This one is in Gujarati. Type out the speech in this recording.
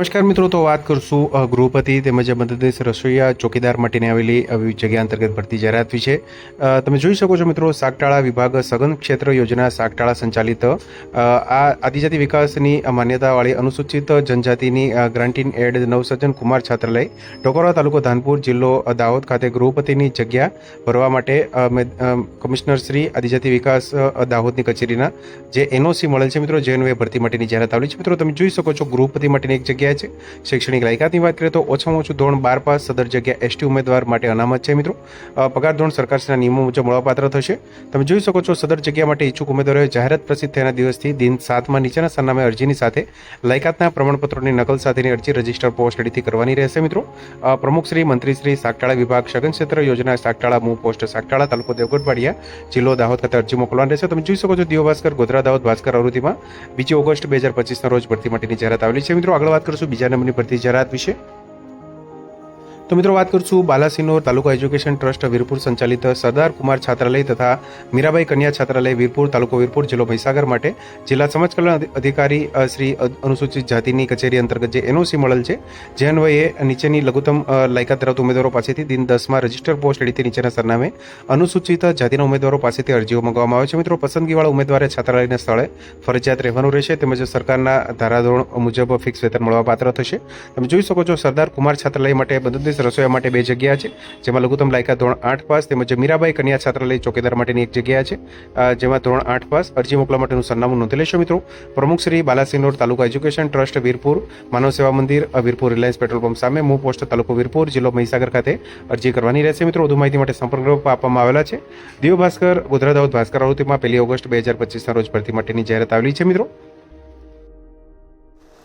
નમસ્કાર મિત્રો, તો વાત કરશું ગૃહપતિ તેમજ મદદનીશ રસોઈયા ચોકીદાર માટેની આવેલી જગ્યા અંતર્ગત ભરતી જાહેરાત વિશે. તમે જોઈ શકો છો મિત્રો, સાગટાળા વિભાગ સઘન ક્ષેત્ર યોજના સાગટાળા સંચાલિત આ આદિજાતિ વિકાસની માન્યતાવાળી અનુસૂચિત જનજાતિની ગ્રાન્ટીન એડ નવસર્જન કુમાર છાત્રાલય, ટોકોરા તાલુકો ધાનપુર જિલ્લો દાહોદ ખાતે ગૃહપતિની જગ્યા ભરવા માટે કમિશનર શ્રી આદિજાતિ વિકાસ દાહોદની કચેરીના જે એનઓસી મળેલ છે મિત્રો જેનું એ ભરતી માટેની જાહેરાત આવેલી છે. મિત્રો, તમે જોઈ શકો છો, ગૃહપતિ માટેની એક જગ્યા છે. શૈક્ષણિક લાયકાતની વાત કરીએ તો ઓછામાં ઓછું ધોરણ બાર પાસ સદર જગ્યા એસટી ઉમેદવાર માટે અનામત છે મિત્રો. પગાર ધોરણ સરકારના નિયમો મુજબ મળવાપાત્ર થશે. તમે જોઈ શકો છો સદર જગ્યા માટે ઈચ્છુક ઉમેદવારોએ જાહેરાત પ્રસિદ્ધ થયાના દિવસથી દિન સાતમાં નીચેના સરનામે અરજીની સાથે લાયકાતના પ્રમાણપત્રોની નકલ સાથેની અરજી રજિસ્ટર પોસ્ટ અડીથી કરવાની રહેશે મિત્રો. પ્રમુખશ્રી મંત્રીશ્રી સાગટાળા વિભાગ, સઘન ક્ષેત્ર યોજના સાગટાળા મૂ પોસ્ટ સાગટાળા તાલુકો દેવગઢવાડિયા, જિલ્લો દાહોદ ખાતે અરજી મોકલવાની રહેશે. તમે જોઈ શકો છો દિયો ભાસ્કર ગોધરા દાહોદ ભાસ્કર આવૃત્તિમાં બીજી ઓગસ્ટ બે હજાર પચીસના રોજ ભરતી માટેની જાહેરાત આવેલી છે. મિત્રો, આગળ વાત કરશું બીજા નંબરની ભરતી જરાત વિશે. તો મિત્રો વાત કરશું બાલાસિનોર તાલુકા એજ્યુકેશન ટ્રસ્ટ વીરપુર સંચાલિત સરદાર કુમાર છાત્રાલય તથા મીરાબાઈ કન્યા છાત્રાલય વીરપુર, તાલુકો વીરપુર, જિલ્લો મહીસાગર માટે જિલ્લા સમાજ કલ્યાણ અધિકારી શ્રી અનુસૂચિત જાતિની કચેરી અંતર્ગત જે એનઓસી મળેલ છે, જે અન્વયે નીચેની લઘુત્તમ લાયકાત ધરાવતા ઉમેદવારો પાસેથી દિન દસમાં રજિસ્ટર પોસ્ટ અડીથી નીચેના સરનામે અનુસૂચિત જાતિના ઉમેદવારો પાસેથી અરજીઓ મંગાવવામાં આવે છે. મિત્રો, પસંદગીવાળા ઉમેદવારે છાત્રાલયના સ્થળે ફરજિયાત રહેવાનું રહેશે તેમજ સરકારના ધારાધોરણ મુજબ ફિક્સ વેતન મળવાપાત્ર થશે. તમે જોઈ શકો છો સરદાર કુમાર છાત્રાલય માટે મદદનીશ રસોઈયા માટે બે જગ્યા છે, જેમાં લઘુત્તમ લાયકા ધોરણ આઠ પાસ તેમજ મીરાબાઈ કન્યા છાત્રાલય ચોકીદાર માટેની એક જગ્યા છે. જેમાં ધોરણ આઠ પાસ અરજી મોકલવા માટેનું સરનામું નોંધી લેશો મિત્રો. પ્રમુખ શ્રી બાલાસિનોર તાલુકા education trust Virpur, Manav Seva Mandir Virpur Reliance petrol pump સામે મૂ પોસ્ટ તાલુકો વીરપુર, જિલ્લો મહીસાગર ખાતે અરજી કરવાની રહેશે મિત્રો. વધુ માહિતી માટે સંપર્ક નંબર આપવામાં આવેલા છે. દિવ્ય ભાસ્કર ગુજરાત ભાસ્કર આવૃત્તિમાં પહેલી ઓગસ્ટ બે હજાર પચીસના રોજ ભરતી માટેની જાહેરાત આવેલી છે મિત્રો.